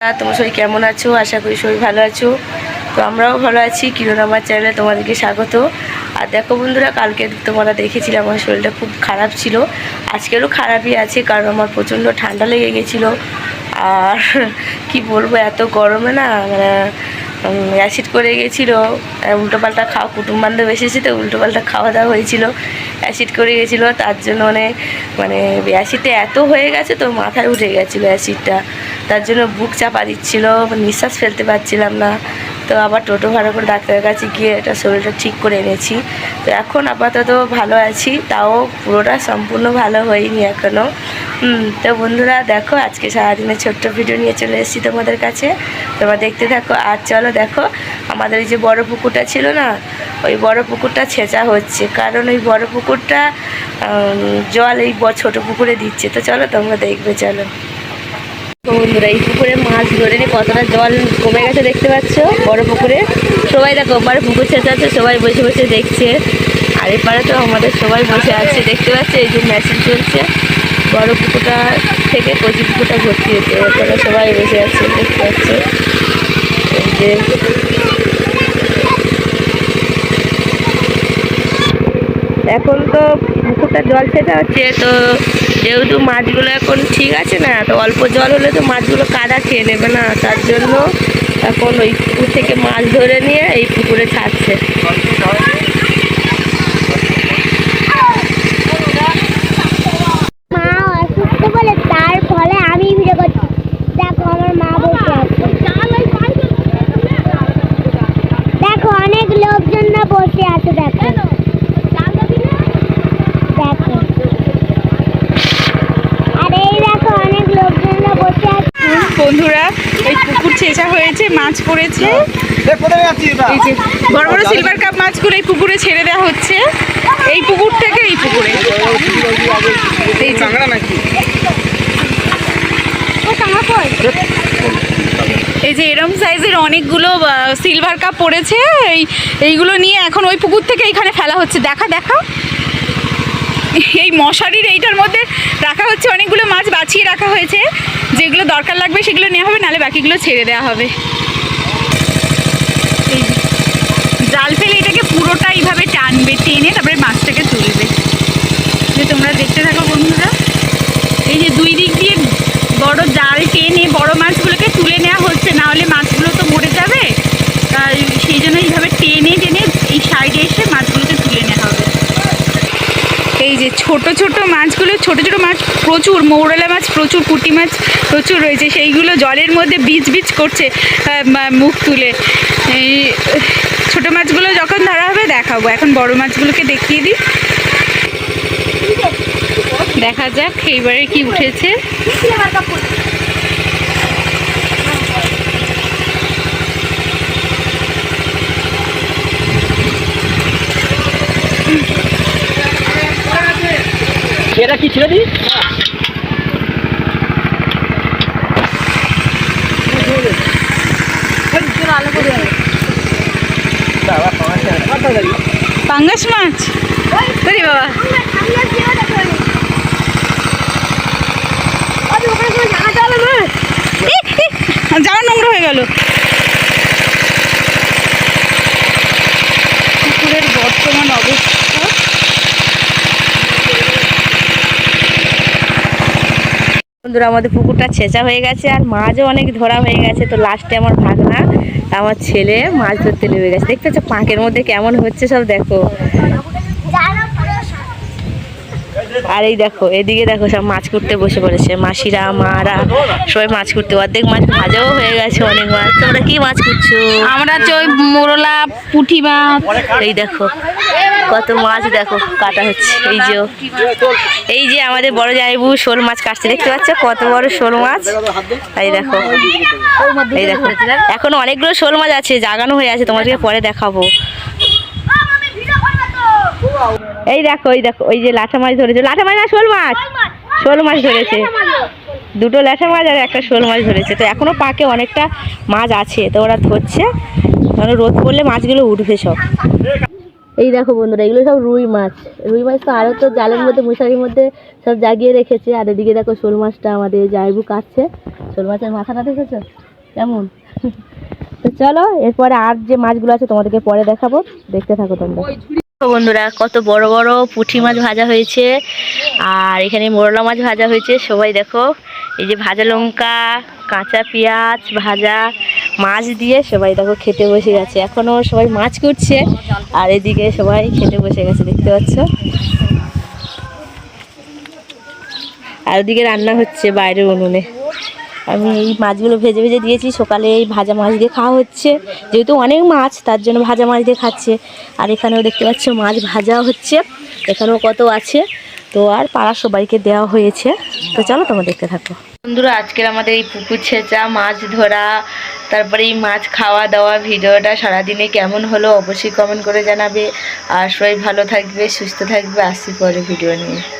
তোমরা সবাই কেমন আছো? আশা করি সবাই ভালো আছো। তো আমরাও ভালো আছি। কিরণ আমার চ্যানেলে তোমাদেরকে স্বাগত। আর দেখো বন্ধুরা, কালকে তোমরা দেখেছিলে আমার শরীরটা খুব খারাপ ছিল। আজকেরও খারাপই আছে, কারণ আমার প্রচণ্ড ঠান্ডা লেগে গেছিল। আর কি বলব, এত গরমে না মানে অ্যাসিড করে গেছিল। উল্টোপাল্টা খাওয়া, কুটুম বান্ধব এসেছে তো, উল্টোপাল্টা খাওয়া দাওয়া হয়েছিল। অ্যাসিড করে গেছিল, তার জন্য মানে মানে অ্যাসিডটা এত হয়ে গেছে তো মাথায় উঠে গেছিল অ্যাসিডটা তার জন্য বুক চাপা দিচ্ছিল, নিঃশ্বাস ফেলতে পারছিলাম না। তো আবার টোটো ভাড়া করে ডাক্তারের কাছে গিয়ে এটা শরীরটা ঠিক করে এনেছি। তো এখন আপাতত ভালো আছি, তাও পুরোটা সম্পূর্ণ ভালো হয়নি এখনও তো বন্ধুরা দেখো, আজকে সারাদিনের ছোট্ট ভিডিও নিয়ে চলে এসেছি তোমাদের কাছে। তোমরা দেখতে থাকো, আর চলো দেখো, আমাদের এই যে বড় পুকুরটা ছিল না, ওই বড় পুকুরটা ছেঁচা হচ্ছে। কারণ ওই বড় পুকুরটা জল এই ছোট পুকুরে দিচ্ছে। তো চলো তোমরা দেখবে, চলো। তো বন্ধুরা, এই পুকুরে মাছ ধরে নিয়ে কতটা জল কমে গেছে দেখতে পাচ্ছ? বড় পুকুরে। সবাই দেখো, ওপারে পুকুর ছেঁচা আছে সবাই বসে বসে দেখছে। আর এপারে তো আমাদের সবাই বসে আছে, দেখতে পাচ্ছে? এই যে মেশিন চলছে। বড় পুকুরটা থেকে কচি পুকুরটা ভর্তি হচ্ছে ওখানে সবাই বসে আছে, দেখতে পাচ্ছে? যে এখন তো পুকুরটা জল ছেঁচা হচ্ছে, তো যেহেতু মাছগুলো এখন ঠিক আছে না, তো অল্প জল হলে তো মাছগুলো কাদা খেয়ে নেবে না, তার জন্য এখন ওই পুকুর থেকে মাছ ধরে নিয়ে এই পুকুরে ছাড়ছে। দেখো অনেক লোকজনরা বসে আছে, দেখো আর এই দেখো অনেক লোকজনরা বসে আছে বন্ধুরা এই পুকুর ছেঁচা হয়েছে মাছ পড়েছে। এই যে বড় বড় সিলভার কাপ মাছগুলো এই পুকুরে ছেড়ে দেওয়া হচ্ছে। এই পুকুর থেকে এই পুকুরে। এই যে। এই যে এরম সাইজের অনেকগুলো সিলভার কাপ পড়েছে। এই এইগুলো নিয়ে এখন ওই পুকুর থেকে এখানে ফেলা হচ্ছে। দেখা দেখা। এই মশারির এইটার মধ্যে রাখা হচ্ছে অনেকগুলো মাছ বাঁচিয়ে রাখা হয়েছে। যেগুলো দরকার লাগবে সেগুলো নেওয়া হবে, নাহলে বাকিগুলো ছেড়ে দেওয়া হবে। জাল ফেলে এটাকে পুরোটা এইভাবে টানবে, টেনে তারপরে মাছটাকে তুলবে যে তোমরা দেখতে থাকো বন্ধুরা এই যে দুই দিক দিয়ে বড় জাল টেনে বড় মাছগুলোকে তুলে নেওয়া হচ্ছে না হলে মাছগুলো তো মরে যাবে তাই সেই জন্য এইভাবে টেনে টেনে এই সাইডে এসে মাছগুলোকে তুলে নেওয়া হবে এই যে ছোট ছোট মাছগুলো, ছোট ছোট মাছ প্রচুর, মৌরলা মাছ প্রচুর, পুঁটি মাছ প্রচুর রয়েছে। সেইগুলো জলের মধ্যে বীজ বীজ করছে মুখ তুলে। এই, ছোটো মাছগুলো যখন ধরা হবে দেখাবো। এখন বড় মাছগুলোকে দেখিয়ে দিই। দেখা যাক এইবারে কি উঠেছে। এটা কি ছেড়ে দি পাঙ্গাস মাছ? ওরে বাবা। জামা নোংরা হয়ে গেল। পুকুরের বর্তমান অবস্থা বন্ধুরা, আমাদের পুকুরটা ছেঁচা হয়ে গেছে আর মাছও অনেক ধরা হয়ে গেছে। তো লাস্টে আমার ভাগনা, আমার ছেলে মাছ ধরতে নেমে গেছে। দেখতে হচ্ছে পাঁকের মধ্যে কেমন হচ্ছে সব দেখো। আর এই দেখো এদিকে দেখো সব মাছ করতে বসে পড়েছে। মাসিরা মারা সবাই মাছ করতে অর্ধেক মাছ ভাজাও হয়ে গেছে অনেক মাছ। তোমরা কি মাছ করছ আমরা ওই মোরলা পুঁটি মাছ। এই দেখো কত মাছ দেখো কাটা হচ্ছে। এই যে এই যে আমাদের বড় জায়বু শোল মাছ কাটছে। দেখতে পাচ্ছ কত বড় শোল মাছ? এই দেখো এই দেখো। এখন অনেকগুলো শোল মাছ আছে জাগানো হয়ে আছে তোমাদেরকে পরে দেখাবো। এই দেখো এই দেখো ওই যে লাঠা মাছ ধরেছে। লাঠা মাছ না শোল মাছ? শোল মাছ। ধরেছে। দুটো ল্যাঠা মাছ আর একটা শোল মাছ ধরেছে। তো এখনও পাকে অনেকটা মাছ আছে তো ওরা ধরছে। মানে রোদ পড়লে মাছগুলো উঠবে সব। এই দেখো বন্ধুরা এগুলো সব রুই মাছ। রুই মাছ তো আরও তো জালের মধ্যে মশারির মধ্যে সব জাগিয়ে রেখেছে। আর এদিকে দেখো শোল মাছটা আমাদের জাইবু কাটছে। শোল মাছের মাথাটা দেখেছ? কেমন? তো চলো এরপরে আর যে মাছগুলো আছে তোমাদেরকে পরে দেখাবো। দেখতে থাকো তোমরা। বন্ধুরা, কত বড় বড় পুঁটি মাছ ভাজা হয়েছে। আর এখানে মোরলা মাছ ভাজা হয়েছে, সবাই দেখো। এই যে ভাজা লঙ্কা, কাঁচা পেঁয়াজ ভাজা, মাছ দিয়ে সবাই দেখো খেতে বসে গেছে। এখনও সবাই মাছ করছে আর এদিকে সবাই খেতে বসে গেছে, দেখতে পাচ্ছ? আর ওদিকে রান্না হচ্ছে বাইরের উনুনে। আমি এই মাছগুলো ভেজে ভেজে দিয়েছি। সকালে এই ভাজা মাছ দিয়ে খাওয়া হচ্ছে। যেহেতু অনেক মাছ, তার জন্য ভাজা মাছ দিয়ে খাচ্ছে। আর এখানেও দেখতে পাচ্ছ মাছ ভাজা হচ্ছে। এখানেও কত আছে। তো আর পাড়ার সবাইকে দেওয়া হয়েছে। তো চলো তোমরা দেখতে থাকো। বন্ধুরা, আজকের আমাদের এই পুকুর ছেঁচা, মাছ ধরা, তারপরে এই মাছ খাওয়া দাওয়া ভিডিওটা সারাদিনে কেমন হলো অবশ্যই কমেন্ট করে জানাবে। আর সবাই ভালো থাকবে, সুস্থ থাকবে। আসছি পরে ভিডিও নিয়ে।